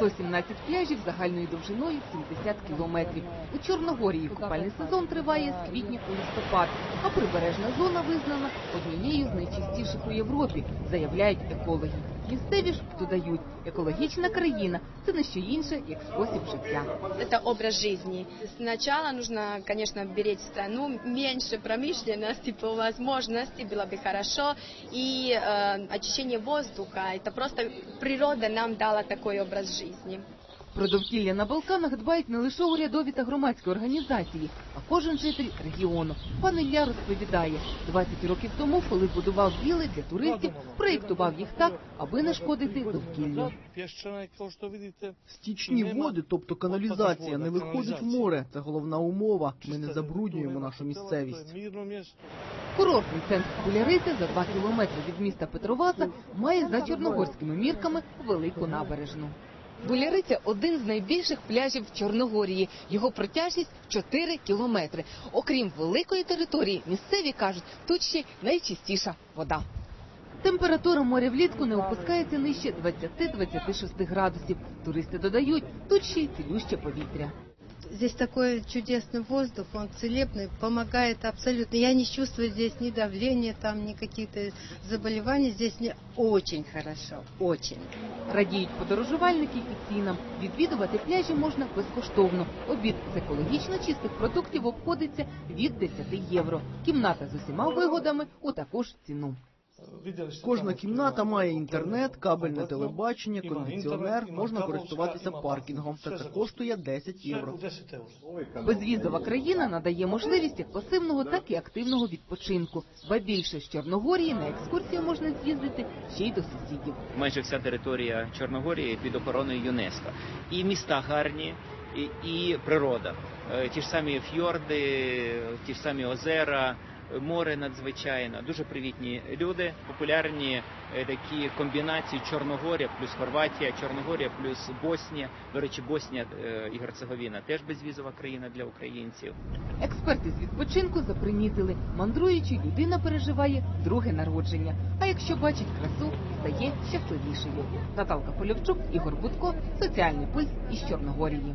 117 пляжів загальною довжиною 70 кілометрів. У Чорногорії купальний сезон триває з квітня по листопад, а прибережна зона визнана однією з найчистіших у Європі, заявляють екологи. Місцеві ж додають, екологічна країна це не що інше, як спосіб життя. Это образ жизни. Сначала нужно, конечно, беречь страну, меньше промышленности по возможности, было бы хорошо. И э, очищение воздуха, это просто природа нам дала такой образ жизни. Про довкілля на Балканах дбають не лише урядові та громадські організації, а кожен житель регіону. Пан Ілля розповідає, 20 років тому, коли будував віли для туристів, проєктував їх так, аби не шкодити довкіллю. Стічні води, тобто каналізація, не виходить в море. Це головна умова. Ми не забруднюємо нашу місцевість. Курортний центр Куляриця за 2 кілометри від міста Петроваса має за чорногорськими мірками велику набережну. Буляриця один з найбільших пляжів Чорногорії. Його протяжність 4 кілометри. Окрім великої території, місцеві кажуть, тут ще найчистіша вода. Температура моря влітку не опускається нижче 20-26 градусів. Туристи додають, тут ще й цілюще повітря. Здесь такой чудесный воздух, он целебный, помогает абсолютно. Я не чувствую здесь ни давления, там, ни каких-то заболеваний. Здесь мне очень хорошо, очень. Радіють подорожувальники і цінам. Відвідувати пляжі можна безкоштовно. Обід з екологічно чистих продуктів обходиться від 10 євро. Кімната з усіма вигодами у таку ж ціну. Кожна кімната має інтернет, кабельне телебачення, кондиціонер, можна користуватися паркінгом. Та це коштує 10 євро. 10. Безвізова країна надає можливість як пасивного, так і активного відпочинку. Ба більше з Чорногорії на екскурсію можна з'їздити ще й до сусідів. майже вся територія Чорногорії під охороною ЮНЕСКО. І міста гарні, і, і природа. Е, Ті ж самі фьорди, ті ж самі озера, море надзвичайно, дуже привітні люди, популярні е, такі комбінації Чорногорія плюс Хорватія, Чорногорія плюс Боснія. До речі, Боснія е, і Герцеговіна теж безвізова країна для українців. Експерти з відпочинку запримітили, мандруючи, людина переживає друге народження. А якщо бачить красу, стає щасливішою. Наталка Полівчук, Ігор Будко, соціальний пульс із Чорногорії.